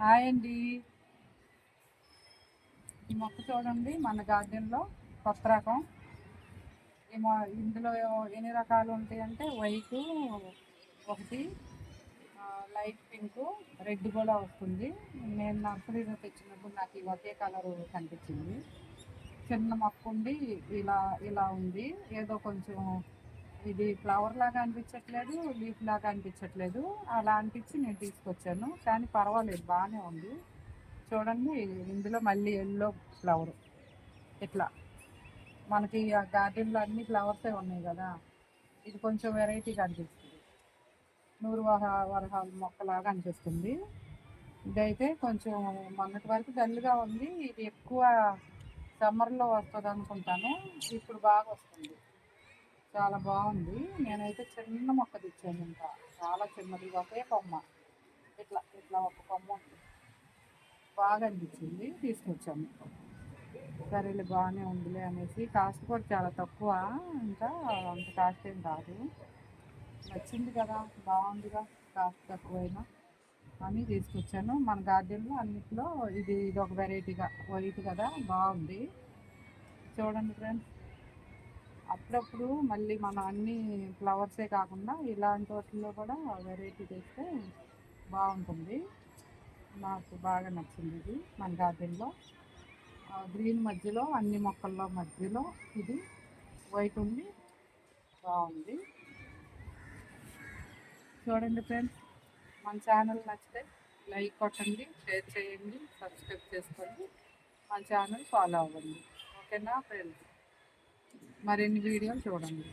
Hi అండి. ఈ మొక్క చూడండి మన గార్డెన్లో కొత్త రకం. ఈ మొ- ఇందులో ఎన్ని రకాలు ఉంటాయంటే వైట్ ఒకటి లైట్ పింక్ రెడ్ కూడా వస్తుంది. నేను నర్సరీలో తెచ్చినప్పుడు నాకు ఈ ఒకే కలర్ కనిపించింది. చిన్న మొక్క ఉండి ఇలా ఇలా ఉంది. ఏదో కొంచెం ఇది ఫ్లవర్ లాగా అనిపించట్లేదు లీఫ్ లాగా అనిపించట్లేదు. అలా అనిపించి నేను తీసుకొచ్చాను. కానీ పర్వాలేదు బాగానే ఉంది. చూడండి ఇందులో మళ్ళీ ఎల్లో ఫ్లవర్. ఇట్లా. మనకి ఆ గార్డెన్లో అన్ని ఫ్లవర్సే ఉన్నాయి కదా. ఇది కొంచెం వెరైటీగా అనిపిస్తుంది. నూరు వరహ వరహాల మొక్కలాగా అనిపిస్తుంది. ఇదైతే కొంచెం మొన్నటి వరకు డల్గా ఉంది. ఇది ఎక్కువ సమ్మర్లో వస్తుంది అనుకుంటాను ఇప్పుడు బాగా వస్తుంది. చాలా బాగుంది. నేనైతే చిన్న మొక్క తెచ్చాను ఇంకా. చాలా చిన్నది. ఒకే కొమ్మ ఇట్లా ఇట్లా ఒక కొమ్మ ఉంది. బాగా అనిపించింది. తీసుకొచ్చాము సరేలే బాగానే ఉందిలే అనేసి. కాస్ట్ కూడా చాలా తక్కువ. ఇంకా అంత కాస్ట్ ఏం కాదు. నచ్చింది కదా. బాగుందిగా. కాస్ట్ తక్కువైనా. అని తీసుకొచ్చాను. మన గార్డెన్లో అన్నిట్లో ఇది ఇది ఒక వెరైటీగా వైట్ కదా. బాగుంది. చూడండి ఫ్రెండ్స్ అప్పుడప్పుడు మళ్ళీ మన అన్ని ఫ్లవర్సే కాకుండా ఇలాంటి వాటిల్లో కూడా వెరైటీ తెస్తే బాగుంటుంది. నాకు బాగా నచ్చింది ఇది మన గార్డెన్లో. గ్రీన్ మధ్యలో అన్ని మొక్కల్లో మధ్యలో ఇది వైట్ ఉంది బాగుంది. చూడండి ఫ్రెండ్స్ మన ఛానల్ నచ్చితే లైక్ కొట్టండి షేర్ చేయండి సబ్స్క్రైబ్ చేసుకోండి. మన ఛానల్ ఫాలో అవ్వండి. ఓకేనా ఫ్రెండ్స్? మరిన్ని వీడియోలు చూడండి.